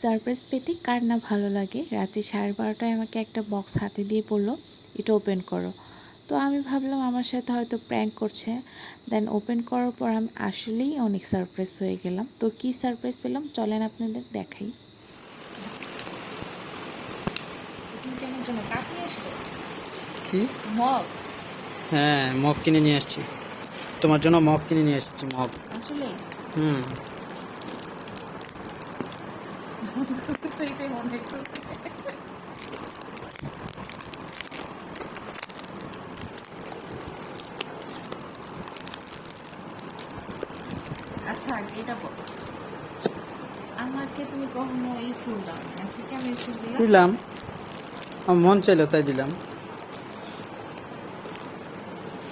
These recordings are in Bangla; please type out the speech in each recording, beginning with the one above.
সারপ্রাইজ পেতে কার না ভালো লাগে? রাতে সাড়ে বারোটায় আমাকে একটা বক্স হাতে দিয়ে পড়ল এটা ওপেন করো। তো আমি ভাবলাম আমার সাথে হয়তো প্র্যাঙ্ক করছে। দেন ওপেন করার পর আমি আসলেই অনেক সারপ্রাইজ হয়ে গেলাম। তো কি সারপ্রাইজ পেলাম? চলেন আপনাদের দেখাই। কি মগ। হ্যাঁ মগ কিনে নিয়ে এসেছি। তোমার জন্য মগ কিনে নিয়ে এসেছি মগ। আসলে হুম। এটাই মনে করছে আচ্ছা এটা বলো। আমাকে তুমি কখনো এই ফুল দাও আজকে ফুল দিলাম। আমার মন চাইলো তাই দিলাম।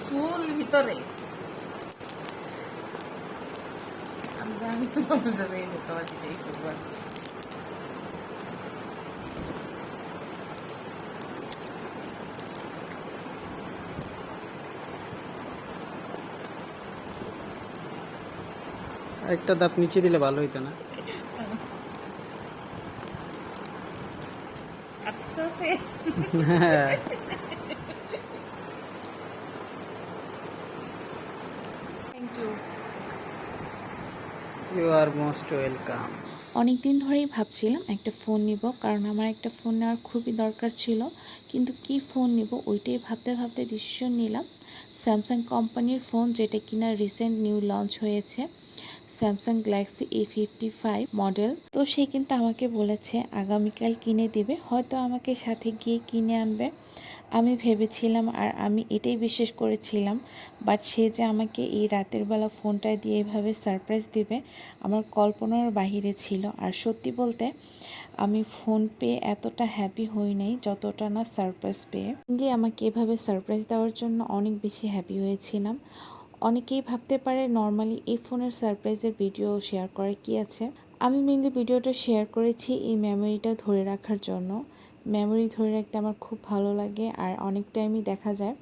ফুল ভিতরে? আমি জানি তোমার সাথে এই হতো আজকে এই করব। একটা দাঁত নিচে দিলে ভালো হইতো না। আফসোসে। Thank you you are most welcome অনেক দিন ধরেই ভাবছিলাম একটা ফোন নিব কারণ আমার একটা ফোন নেওয়ার খুবই দরকার ছিল। কিন্তু কি ফোন নিব ওইটাই ভাবতে ভাবতে ডিসিশন নিলাম। স্যামসাং কোম্পানির ফোন যেটা কিনা রিসেন্ট নিউ লঞ্চ হয়েছে। Samsung Galaxy A fifty five model তো সে কিন্তু আমাকে বলেছে, আগামীকাল কিনে দিবে। হয়তো আমাকে সাথে গিয়ে কিনে আনবে। আমি ভেবেছিলাম আর আমি এটাই বিশ্বাস করেছিলাম। বাট সে যে আমাকে এই রাতের বেলা ফোনটা দিয়ে এভাবে সারপ্রাইজ দিবে, আমার কল্পনার বাহিরে ছিল। আর সত্যি বলতে, আমি ফোন পেয়ে এতটা হ্যাপি হই নাই, যতটা না সারপ্রাইজ পেয়ে। আমাকে এভাবে সারপ্রাইজ দেওয়ার জন্য অনেক বেশি হ্যাপি হয়েছিলাম। অনেকেই ভাবতে পারে নর্মালি এই ফোনের সারপ্রাইজের ভিডিও শেয়ার করে কি আছে। আমি মেনলি ভিডিওটা শেয়ার করেছি এই মেমোরিটা ধরে রাখার জন্য। মেমোরি ধরে রাখতে আমার খুব ভালো লাগে আর অনেক টাইমই দেখা যায়,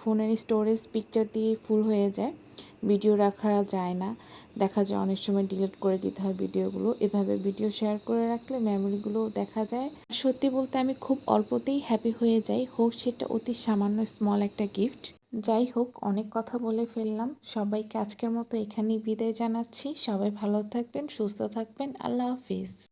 ফোনের স্টোরেজ পিকচার দিয়ে ফুল হয়ে যায় ভিডিও রাখা যায় না। দেখা যায় অনেক সময় ডিলিট করে দিতে হয় ভিডিওগুলো এভাবে ভিডিও শেয়ার করে রাখলে মেমোরিগুলো দেখা যায়। সত্যি বলতে আমি খুব অল্পতেই হ্যাপি হয়ে যাই, হোক সেটা অতি সামান্য স্মল একটা গিফট যাই হোক, অনেক কথা বলে ফেললাম। সবাইকে আজকের মতো এখানেই বিদায় জানাচ্ছি। সবাই ভালো থাকবেন, সুস্থ থাকবেন। আল্লাহ হাফিজ।